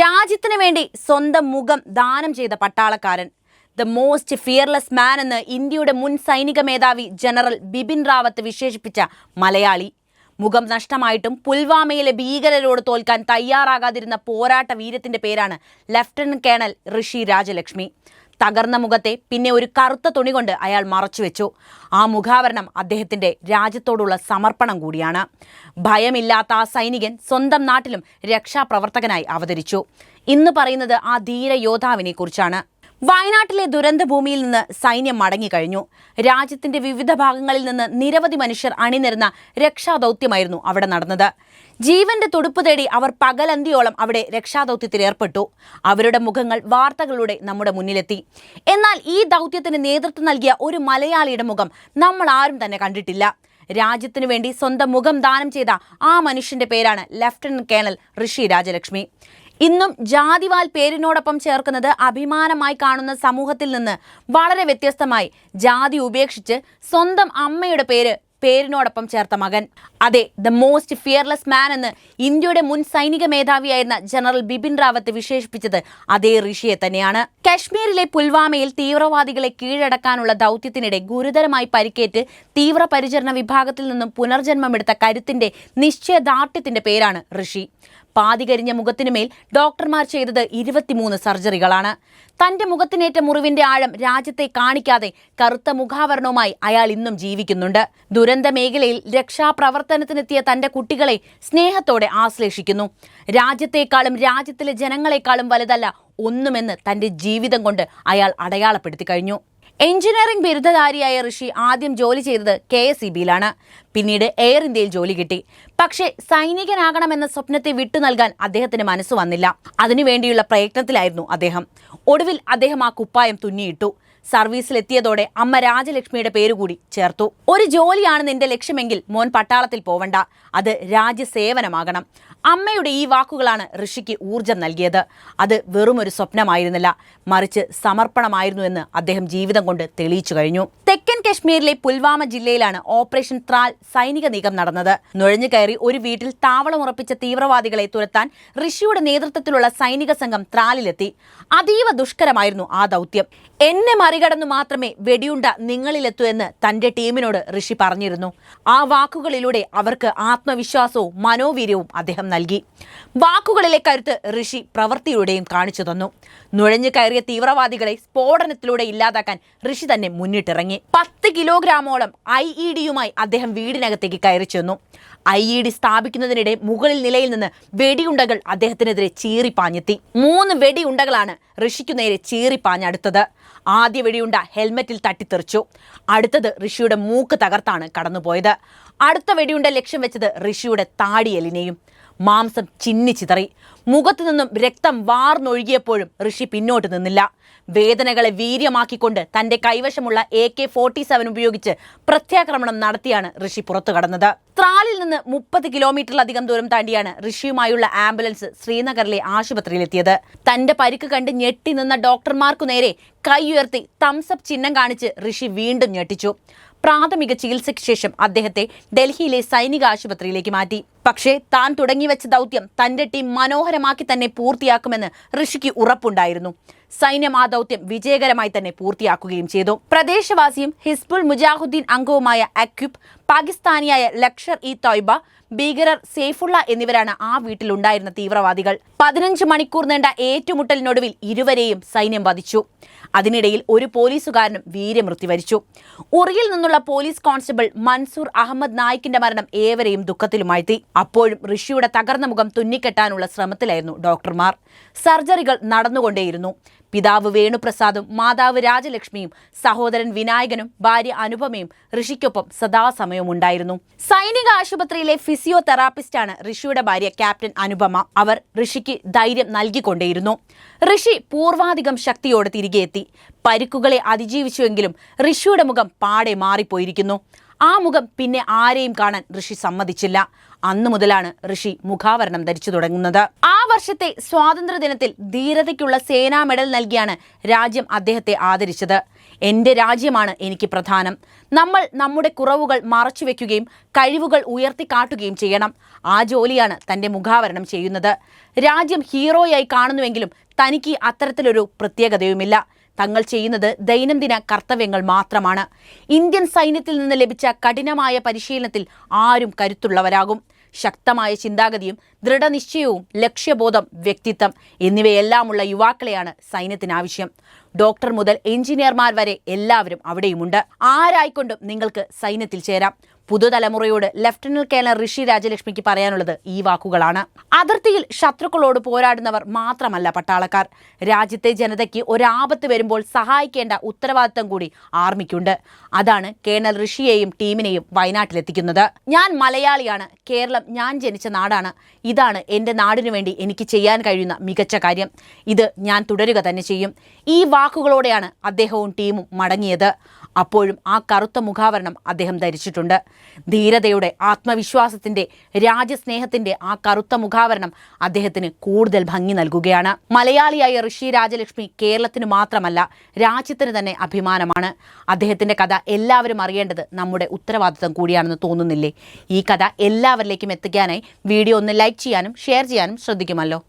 രാജ്യത്തിന് വേണ്ടി സ്വന്തം മുഖം ദാനം ചെയ്ത പട്ടാളക്കാരൻ. ദ മോസ്റ്റ് ഫിയർലെസ് മാൻ എന്ന് ഇന്ത്യയുടെ മുൻ സൈനിക മേധാവി ജനറൽ ബിപിൻ റാവത്ത് വിശേഷിപ്പിച്ച മലയാളി. മുഖം നഷ്ടമായിട്ടും പുൽവാമയിലെ ഭീകരരോട് തോൽക്കാൻ തയ്യാറാകാതിരുന്ന പോരാട്ട വീരത്തിന്റെ പേരാണ് ലഫ്റ്റനന്റ് കേണൽ ഋഷി രാജലക്ഷ്മി. തകർന്ന മുഖത്തെ പിന്നെ ഒരു കറുത്ത തുണി കൊണ്ട് അയാൾ മറച്ചുവെച്ചു. ആ മുഖാവരണം അദ്ദേഹത്തിന്റെ രാജ്യത്തോടുള്ള സമർപ്പണം കൂടിയാണ്. ഭയമില്ലാത്ത ആ സൈനികൻ സ്വന്തം നാട്ടിലും രക്ഷാപ്രവർത്തകനായി അവതരിച്ചു. ഇന്ന് പറയുന്നത് ആ ധീര യോദ്ധാവിനെ കുറിച്ചാണ് വയനാട്ടിലെ ദുരന്ത ഭൂമിയിൽ നിന്ന് സൈന്യം മടങ്ങിക്കഴിഞ്ഞു. രാജ്യത്തിന്റെ വിവിധ ഭാഗങ്ങളിൽ നിന്ന് നിരവധി മനുഷ്യർ അണിനിരുന്ന രക്ഷാദൗത്യമായിരുന്നു അവിടെ നടന്നത്. ജീവന്റെ തുടുപ്പ് തേടി അവർ പകലന്തിയോളം അവിടെ രക്ഷാദൗത്യത്തിൽ ഏർപ്പെട്ടു. അവരുടെ മുഖങ്ങൾ വാർത്തകളുടെ നമ്മുടെ മുന്നിലെത്തി. എന്നാൽ ഈ ദൗത്യത്തിന് നേതൃത്വം നൽകിയ ഒരു മലയാളിയുടെ മുഖം നമ്മൾ ആരും തന്നെ കണ്ടിട്ടില്ല. രാജ്യത്തിനു വേണ്ടി സ്വന്തം മുഖം ദാനം ചെയ്ത ആ മനുഷ്യന്റെ പേരാണ് ലഫ്റ്റനന്റ് കേണൽ ഋഷി രാജലക്ഷ്മി. ഇന്നും ജാതിവാൽ പേരിനോടൊപ്പം ചേർക്കുന്നത് അഭിമാനമായി കാണുന്ന സമൂഹത്തിൽ നിന്ന് വളരെ വ്യത്യസ്തമായി ജാതി ഉപേക്ഷിച്ച് സ്വന്തം അമ്മയുടെ പേര് പേരിനോടൊപ്പം ചേർത്ത മകൻ. അതെ ദ മോസ്റ്റ് ഫിയർലെസ് മാൻ എന്ന് ഇന്ത്യയുടെ മുൻ സൈനിക മേധാവിയായിരുന്ന ജനറൽ ബിപിൻ റാവത്ത് വിശേഷിപ്പിച്ചത് അതേ ഋഷിയെ തന്നെയാണ്. കശ്മീരിലെ പുൽവാമയിൽ തീവ്രവാദികളെ കീഴടക്കാനുള്ള ദൗത്യത്തിനിടെ ഗുരുതരമായി പരിക്കേറ്റ് തീവ്രപരിചരണ വിഭാഗത്തിൽ നിന്നും പുനർജന്മമെടുത്ത കരുത്തിന്റെ നിശ്ചയദാർഢ്യത്തിന്റെ പേരാണ് ഋഷി. പാതികരിഞ്ഞ മുഖത്തിനുമേൽ ഡോക്ടർമാർ ചെയ്തത് ഇരുപത്തിമൂന്ന് സർജറികളാണ്. തന്റെ മുഖത്തിനേറ്റ മുറിവിന്റെ ആഴം രാജ്യത്തെ കാണിക്കാതെ കറുത്ത മുഖാവരണവുമായി അയാൾ ഇന്നും ജീവിക്കുന്നുണ്ട്. ദുരന്ത മേഖലയിൽ രക്ഷാപ്രവർത്തനത്തിനെത്തിയ തന്റെ കുട്ടികളെ സ്നേഹത്തോടെ ആശ്ലേഷിക്കുന്നു. രാജ്യത്തെക്കാളും രാജ്യത്തിലെ ജനങ്ങളെക്കാളും വലുതല്ല ഒന്നുമെന്ന് തന്റെ ജീവിതം കൊണ്ട് അയാൾ അടയാളപ്പെടുത്തി കഴിഞ്ഞു. എഞ്ചിനീയറിംഗ് ബിരുദധാരിയായ ഋഷി ആദ്യം ജോലി ചെയ്തത് കെ എസ് ഇ ബിയിലാണ്. പിന്നീട് എയർ ഇന്ത്യയിൽ ജോലി കിട്ടി. പക്ഷേ സൈനികനാകണമെന്ന സ്വപ്നത്തെ വിട്ടു നൽകാൻ അദ്ദേഹത്തിന് മനസ്സ് വന്നില്ല. അതിനുവേണ്ടിയുള്ള പ്രയത്നത്തിലായിരുന്നു അദ്ദേഹം. ഒടുവിൽ അദ്ദേഹം ആ കുപ്പായം തുന്നിയിട്ടു. സർവീസിലെത്തിയതോടെ അമ്മ രാജലക്ഷ്മിയുടെ പേരുകൂടി ചേർത്തു. ഒരു ജോലിയാണ് നിന്റെ ലക്ഷ്യമെങ്കിൽ മോൻ പട്ടാളത്തിൽ പോവണ്ട. അത് രാജ്യസേവനമാകണം. അമ്മയുടെ ഈ വാക്കുകളാണ് ഋഷിക്ക് ഊർജം നൽകിയത്. അത് വെറുമൊരു സ്വപ്നമായിരുന്നില്ല. മറിച്ച് സമർപ്പണമായിരുന്നു എന്ന് അദ്ദേഹം ജീവിതം കൊണ്ട് തെളിയിച്ചു കഴിഞ്ഞു. തെക്കൻ കശ്മീരിലെ പുൽവാമ ജില്ലയിലാണ് ഓപ്പറേഷൻ ത്രാൽ സൈനിക നീക്കം നടന്നത്. നുഴഞ്ഞു കയറി ഒരു വീട്ടിൽ താവളമുറപ്പിച്ച തീവ്രവാദികളെ തുരത്താൻ ഋഷിയുടെ നേതൃത്വത്തിലുള്ള സൈനിക സംഘം ത്രാലിലെത്തി. അതീവ ദുഷ്കരമായിരുന്നു ആ ദൗത്യം. എന്നെ മറികടന്നു മാത്രമേ വെടിയുണ്ട നിങ്ങളിലെത്തൂ എന്ന് തന്റെ ടീമിനോട് ഋഷി പറഞ്ഞിരുന്നു. ആ വാക്കുകളിലൂടെ അവർക്ക് ആത്മവിശ്വാസവും മനോവീര്യവും അദ്ദേഹം നൽകി. വാക്കുകളിലെ കരുത്ത് ഋഷി പ്രവൃത്തിയുടെയും കാണിച്ചു തന്നു. നുഴഞ്ഞു കയറിയ തീവ്രവാദികളെ സ്ഫോടനത്തിലൂടെ ഇല്ലാതാക്കാൻ ഋഷി തന്നെ മുന്നിട്ടിറങ്ങി. പത്ത് കിലോഗ്രാമോളം ഐ ഇ ഡിയുമായി അദ്ദേഹം വീടിനകത്തേക്ക് കയറി ചെന്നു. ഐ ഇ ഡി സ്ഥാപിക്കുന്നതിനിടെ മുകളിൽ നിലയിൽ നിന്ന് വെടിയുണ്ടകൾ അദ്ദേഹത്തിനെതിരെ ചീറിപ്പാഞ്ഞെത്തി. മൂന്ന് വെടിയുണ്ടകളാണ് ഋഷിക്കു നേരെ ചീറിപ്പാഞ്ഞടുത്തത്. ആദ്യ വെടിയുണ്ട ഹെൽമെറ്റിൽ തട്ടിത്തെറിച്ചു. അടുത്തത് ഋഷിയുടെ മൂക്ക് തകർത്താണ് കടന്നുപോയത്. അടുത്ത വെടിയുണ്ട ലക്ഷ്യം വെച്ചത് ഋഷിയുടെ താടിയലിനെയും. മാംസം ചിന്നി ചിതറി. മുഖത്തു നിന്നും രക്തം വാർന്നൊഴുകിയപ്പോഴും ഋഷി പിന്നോട്ട് നിന്നില്ല. വേദനകളെ വീര്യമാക്കിക്കൊണ്ട് തന്റെ കൈവശമുള്ള എ കെ ഫോർട്ടി സെവൻ ഉപയോഗിച്ച് പ്രത്യാക്രമണം നടത്തിയാണ് ഋഷി പുറത്തു കടന്നത്. ത്രാലിൽ നിന്ന് മുപ്പത് കിലോമീറ്ററിലധികം ദൂരം താണ്ടിയാണ് ഋഷിയുമായുള്ള ആംബുലൻസ് ശ്രീനഗറിലെ ആശുപത്രിയിലെത്തിയത്. തന്റെ പരിക്ക് കണ്ട് ഞെട്ടി നിന്ന ഡോക്ടർമാർക്കു നേരെ കൈ ഉയർത്തി തംസപ്പ് ചിഹ്നം കാണിച്ച് ഋഷി വീണ്ടും ഞെട്ടിച്ചു. പ്രാഥമിക ചികിത്സയ്ക്ക് ശേഷം അദ്ദേഹത്തെ ഡൽഹിയിലെ സൈനിക ആശുപത്രിയിലേക്ക് മാറ്റി. പക്ഷേ താൻ തുടങ്ങിവെച്ച ദൗത്യം തന്റെ ടീം മനോഹരമാക്കി തന്നെ പൂർത്തിയാക്കുമെന്ന് ഋഷിക്ക് ഉറപ്പുണ്ടായിരുന്നു. സൈന്യം ആ ദൗത്യം വിജയകരമായി തന്നെ പൂർത്തിയാക്കുകയും ചെയ്തു. പ്രദേശവാസിയും ഹിസ്ബുൾ മുജാഹുദ്ദീൻ അംഗവുമായ അക്യുബ് പാകിസ്ഥാനിയായ ലക്ഷർ ഇ തോയ്ബ ഭീകരർ സെയ്ഫുള്ള എന്നിവരാണ് ആ വീട്ടിലുണ്ടായിരുന്ന തീവ്രവാദികൾ. പതിനഞ്ച് മണിക്കൂർ നീണ്ട ഏറ്റുമുട്ടലിനൊടുവിൽ ഇരുവരെയും സൈന്യം വധിച്ചു. അതിനിടയിൽ ഒരു പോലീസുകാരനും വീരമൃത്യു വരിച്ചു. ഉറിയിൽ നിന്നുള്ള പോലീസ് കോൺസ്റ്റബിൾ മൻസൂർ അഹമ്മദ് നായിക്കിന്റെ മരണം ഏവരെയും ദുഃഖത്തിലുമാഴ്ത്തി. അപ്പോഴും ഋഷിയുടെ തകർന്ന മുഖം തുന്നിക്കെട്ടാനുള്ള ശ്രമത്തിലായിരുന്നു ഡോക്ടർമാർ. സർജറികൾ നടന്നുകൊണ്ടേയിരുന്നു. പിതാവ് വേണുപ്രസാദും മാതാവ് രാജലക്ഷ്മിയും സഹോദരൻ വിനായകനും ഭാര്യ അനുപമയും ഋഷിക്കൊപ്പം സദാസമയവും ഉണ്ടായിരുന്നു സൈനിക ആശുപത്രിയിലെ ഫിസിയോതെറാപ്പിസ്റ്റാണ് ഋഷിയുടെ ഭാര്യ ക്യാപ്റ്റൻ അനുപമ. അവർ ഋഷിക്ക് ധൈര്യം നൽകിക്കൊണ്ടേയിരുന്നു. ഋഷി പൂർവാധികം ശക്തിയോടെ തിരികെ എത്തി പരിക്കുകളെ അതിജീവിച്ചുവെങ്കിലും ഋഷിയുടെ മുഖം പാടെ മാറിപ്പോയിരിക്കുന്നു. ആ മുഖം പിന്നെ ആരെയും കാണാൻ ഋഷി സമ്മതിച്ചില്ല. അന്നു മുതലാണ് ഋഷി മുഖാവരണം ധരിച്ചു തുടങ്ങുന്നത്. ആ വർഷത്തെ സ്വാതന്ത്ര്യദിനത്തിൽ ധീരതയ്ക്കുള്ള സേനാ മെഡൽ നൽകിയാണ് രാജ്യം അദ്ദേഹത്തെ ആദരിച്ചത്. എന്റെ രാജ്യമാണ് എനിക്ക് പ്രധാനം. നമ്മൾ നമ്മുടെ കുറവുകൾ മറച്ചുവെക്കുകയും കഴിവുകൾ ഉയർത്തിക്കാട്ടുകയും ചെയ്യണം. ആ ജോലിയാണ് തന്റെ മുഖാവരണം ചെയ്യുന്നത്. രാജ്യം ഹീറോയായി കാണുന്നുവെങ്കിലും തനിക്ക് അത്തരത്തിലൊരു പ്രത്യേകതയുമില്ല. തങ്ങൾ ചെയ്യുന്നത് ദൈനംദിന കർത്തവ്യങ്ങൾ മാത്രമാണ്. ഇന്ത്യൻ സൈന്യത്തിൽ നിന്ന് ലഭിച്ച കഠിനമായ പരിശീലനത്തിൽ ആരും കരുത്തുള്ളവരാകും. ശക്തമായ ചിന്താഗതിയും ദൃഢനിശ്ചയവും ലക്ഷ്യബോധം വ്യക്തിത്വം എന്നിവയെല്ലാമുള്ള യുവാക്കളെയാണ് സൈന്യത്തിന് ആവശ്യം ഡോക്ടർ മുതൽ എഞ്ചിനീയർമാർ വരെ എല്ലാവരും അവിടെയുമുണ്ട്. ആരായിക്കൊണ്ടും നിങ്ങൾക്ക് സൈന്യത്തിൽ ചേരാം. പുതുതലമുറയോട് ലഫ്റ്റനന്റ് കേണൽ ഋഷി രാജലക്ഷ്മിക്ക് പറയാനുള്ളത് ഈ വാക്കുകളാണ്. അതിർത്തിയിൽ ശത്രുക്കളോട് പോരാടുന്നവർ മാത്രമല്ല പട്ടാളക്കാർ. രാജ്യത്തെ ജനതയ്ക്ക് ഒരാപത്ത് വരുമ്പോൾ സഹായിക്കേണ്ട ഉത്തരവാദിത്തം കൂടി ആർമിക്കുണ്ട്. അതാണ് കേണൽ ഋഷിയെയും ടീമിനെയും വയനാട്ടിലെത്തിക്കുന്നത്. ഞാൻ മലയാളിയാണ്. കേരളം ഞാൻ ജനിച്ച നാടാണ്. ഇതാണ് എന്റെ നാടിനു വേണ്ടി എനിക്ക് ചെയ്യാൻ കഴിയുന്ന മികച്ച കാര്യം. ഇത് ഞാൻ തുടരുക തന്നെ ചെയ്യും. ഈ വാക്കുകളോടെയാണ് അദ്ദേഹവും ടീമും മടങ്ങിയത്. അപ്പോഴും ആ കറുത്ത മുഖാവരണം അദ്ദേഹം ധരിച്ചിട്ടുണ്ട്. ധീരതയുടെ ആത്മവിശ്വാസത്തിന്റെ രാജ്യസ്നേഹത്തിന്റെ ആ കറുത്ത മുഖാവരണം അദ്ദേഹത്തിന് കൂടുതൽ ഭംഗി നൽകുകയാണ്. മലയാളിയായ ഋഷി രാജലക്ഷ്മി കേരളത്തിന് മാത്രമല്ല രാജ്യത്തിന് തന്നെ അഭിമാനമാണ്. അദ്ദേഹത്തിന്റെ കഥ എല്ലാവരും അറിയേണ്ടത് നമ്മുടെ ഉത്തരവാദിത്തം കൂടിയാണെന്ന് തോന്നുന്നില്ലേ? ഈ കഥ എല്ലാവരിലേക്കും എത്തിക്കാനായി വീഡിയോ ഒന്ന് ലൈക്ക് ചെയ്യാനും ഷെയർ ചെയ്യാനും ശ്രദ്ധിക്കുമല്ലോ.